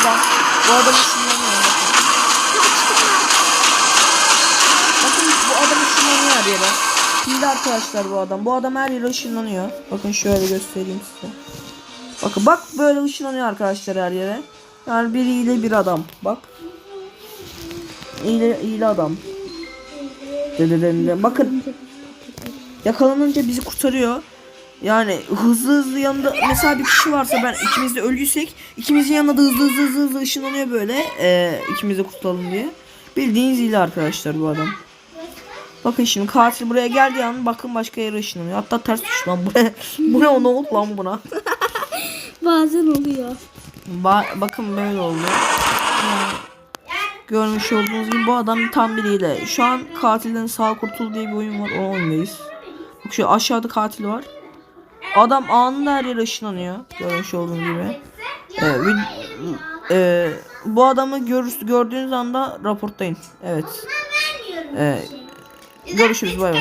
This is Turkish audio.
adam. Bu adam ışınlanıyor. Bakın. Bakın bu adam ışınlanıyor her yere. Hile arkadaşlar bu adam. Bu adam her yere ışınlanıyor. Bakın şöyle göstereyim size. Bakın bak böyle ışınlanıyor arkadaşlar her yere. Yani bir hile bir adam. Bak. Hile, hile adam. Bakın yakalanınca bizi kurtarıyor. Yani hızlı hızlı yanında mesela bir kişi varsa ben ikimiz de ölüysek ikimizin yanında da hızlı hızlı hızlı, hızlı ışınlanıyor böyle ee, ikimiz de kurtulalım diye. Bildiğiniz hile arkadaşlar bu adam. Bakın şimdi katil buraya geldiği an bakın başka yere ışınlanıyor. Hatta ters düş lan buraya. bu ne ne oldu lan buna? Bazen oluyor. Ba- bakın böyle oldu. Yani görmüş olduğunuz gibi bu adam tam biriyle. Şu an katilden sağ kurtul diye bir oyun var. O oyundayız. Bak şu aşağıda katil var. Adam anında her yere ışınlanıyor. Görmüş olduğunuz gibi. Ee, e, bu adamı gör, gördüğünüz anda raportlayın. Evet. Ee, görüşürüz bay bay.